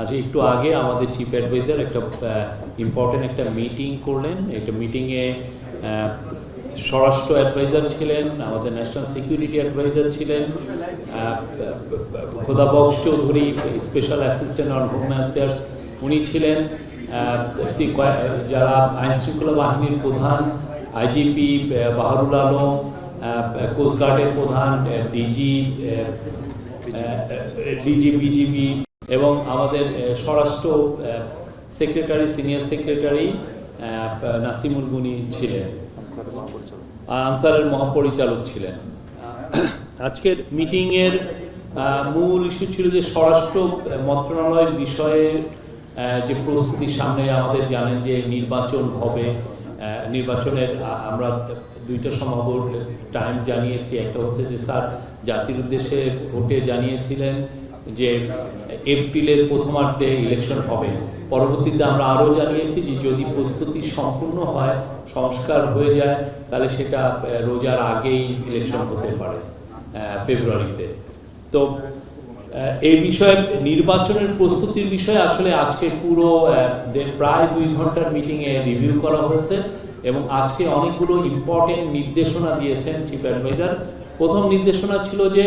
আজ একটু আগে আমাদের চিফ অ্যাডভাইজার একটা ইম্পর্টেন্ট একটা মিটিং করলেন। একটা মিটিংয়ে স্বরাষ্ট্র অ্যাডভাইজার ছিলেন, আমাদের ন্যাশনাল সিকিউরিটি অ্যাডভাইজার ছিলেন Khoda Baksh Chowdhury special assistant on home affairs উনি ছিলেন। যারা আইন শৃঙ্খলা বাহিনীর প্রধান, আইজিপি বাহারুল আলম কোস্টগার্ডের প্রধান ডিজি ডিজি, বিজিবি এবং আমাদের স্বরাষ্ট্র সেক্রেটারি, সিনিয়র সেক্রেটারি নাসিমুল গুনি ছিলেন। আর আনসারের মহাপরিচালক ছিলেন। আজকের মিটিং এর মূল ইস্যু ছিল যে স্বরাষ্ট্র মন্ত্রণালয়ের বিষয়ে যে প্রস্তুতি সামনে আমাদের জানেন যে নির্বাচন হবে। নির্বাচনের আমরা দুইটা সম্ভাব্য টাইম জানিয়েছি। একটা হচ্ছে যে স্যার জাতির উদ্দেশ্যে ভোটে জানিয়েছিলেন। যে এপ্রিলের প্রথমার্ধে ইলেকশন হবে। পরবর্তীতে আমরা আরও জানিয়েছি যে যদি প্রস্তুতি সম্পূর্ণ হয়, সংস্কার হয়ে যায়, তাহলে সেটা রোজার আগেই ইলেকশন হতে পারে ফেব্রুয়ারিতে। তো এই বিষয়ে, নির্বাচনের প্রস্তুতির বিষয়ে আসলে আজকে পুরো প্রায় দুই ঘণ্টার মিটিং এ রিভিউ করা হয়েছে এবং আজকে অনেকগুলো ইম্পর্টেন্ট নির্দেশনা দিয়েছেন চিফ অ্যাডভাইজার প্রথম নির্দেশনা ছিল যে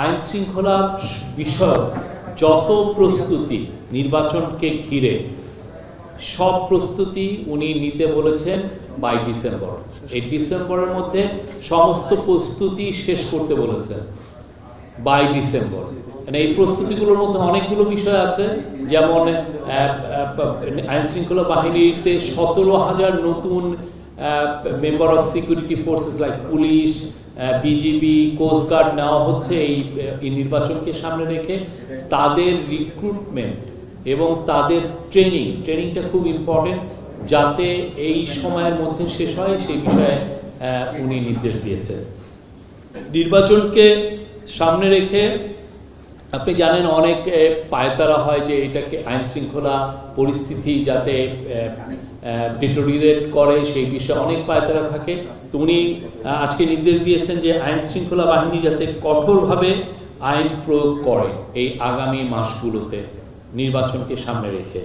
আইন শৃঙ্খলা বিষয়ক যত প্রস্তুতি নির্বাচনকে ঘিরে, সব প্রস্তুতি উনি নিতে বলেছেন বাই ডিসেম্বর এই ডিসেম্বরের মধ্যে সমস্ত প্রস্তুতি শেষ করতে বলেছেন বাই ডিসেম্বর মানে এই প্রস্তুতিগুলোর মধ্যে অনেকগুলো বিষয় আছে, যেমন আইন শৃঙ্খলা বাহিনীতে সতেরো হাজার নতুন member of security forces like police BGB coast guard নেওয়া হচ্ছে এই নির্বাচনকে সামনে রেখে। তাদের রিক্রুটমেন্ট এবং তাদের ট্রেনিং ট্রেনিংটা খুব ইম্পর্টেন্ট যাতে এই সময়ের মধ্যে শেষ হয় সেই বিষয়ে উনি নির্দেশ দিয়েছেন। নির্বাচনকে সামনে রেখে আপনি জানেন অনেক পায়তারা হয় যে এটাকে আইন শৃঙ্খলা পরিস্থিতি যাতে ডিটোরিয়েট করে, সেই বিষয়ে অনেক পায়তারা থাকে। উনি আজকে নির্দেশ দিয়েছেন যে আইন শৃঙ্খলা বাহিনী যাতে কঠোরভাবে আইন প্রয়োগ করে এই আগামী মাসগুলোতে নির্বাচনকে সামনে রেখে।